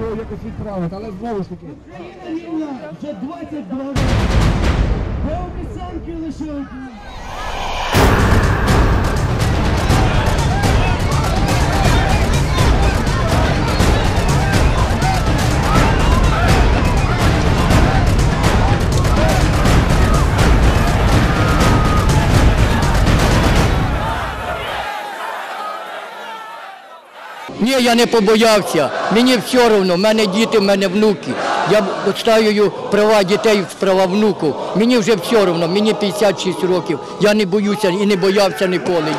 його якось відправити, але знову ж таки. Вже 22 роки. Де обіцянки лише Ні, я не побоявся. Мені все одно, в мене діти, в мене внуки. Я відстоюю права дітей, права внуків. Мені вже все одно, мені 56 років. Я не боюся і не боявся ніколи.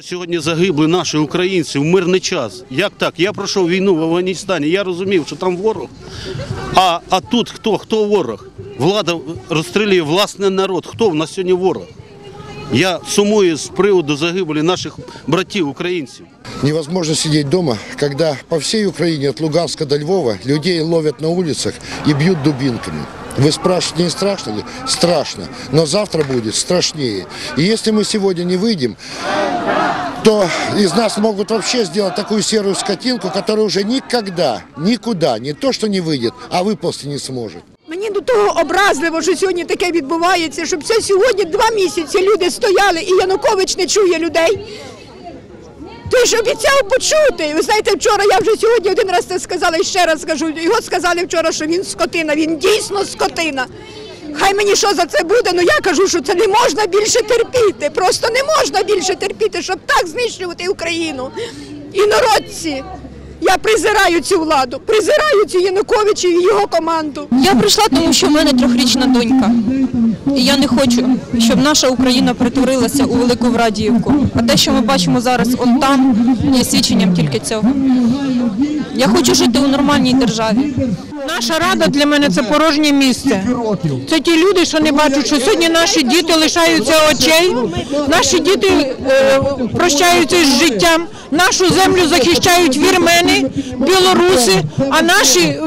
Сьогодні загибли наші українці в мирний час. Як так? Я пройшов війну в Афганістані, я розумів, що там ворог. А, а тут хто? Хто ворог? Влада розстрілює власний народ. Хто в нас сьогодні ворог? Я сумую з приводу загибелі наших братів, українців. Невозможно сидеть дома, когда по всей Украине от Луганска до Львова людей ловят на улицах и бьют дубинками. Вы спрашиваете, не страшно ли? Страшно. Но завтра будет страшнее. И если мы сегодня не выйдем, то из нас могут вообще сделать такую серую скотинку, которая уже никогда, никуда, не то что не выйдет, а выползти не сможет. Мені до того образливо, що сьогодні таке відбувається, щоб це сьогодні два місяці люди стояли і Янукович не чує людей. Той ж обіцяв почути. Ви знаєте, вчора я вже сьогодні один раз це сказала і ще раз скажу. Його сказали вчора, що він скотина, він дійсно скотина. Хай мені що за це буде, але я кажу, що це не можна більше терпіти. Просто не можна більше терпіти, щоб так знищувати Україну. Інородці. Я презираю цю владу, презираю цю Януковича і його команду. Я прийшла, тому що в мене трьохрічна донька. І я не хочу, щоб наша Україна перетворилася у велику Врадіївку. А те, що ми бачимо зараз от там, є свідченням тільки цього. Я хочу жити у нормальній державі. Наша рада для мене це порожнє місце. Це ті люди, що не бачать, що сьогодні наші діти лишаються очей, наші діти е, прощаються з життям, нашу землю захищають вірмени, білоруси, а наші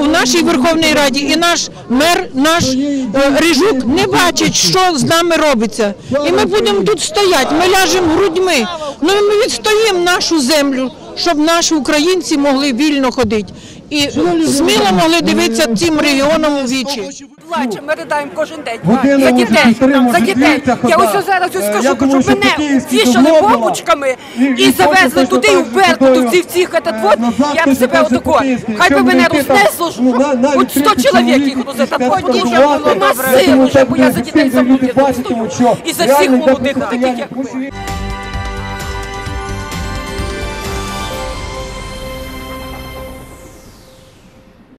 у нашій Верховній Раді і наш мер, наш е, Рижук не бачать, що з нами робиться. І ми будемо тут стояти, ми ляжемо грудьми. Ну ми відстоїмо нашу землю, щоб наші українці могли вільно ходити. І сміло могли дивитися цим регіонам у вічі. Плачемо, ми ридаємо кожен день. За дітей, за дітей. Я ось зараз ось Е, скажу, що мене вішали бомбочками І- і і завезли туди так в Беркуту, такою, в ці всіх вот, я б себе отако. Хай би мене рознесло, хоч 100 30 чоловік їх розе, та підкатувати, вже це вже, бо я за дітей забуду, і за всіх молодих, таких як ви.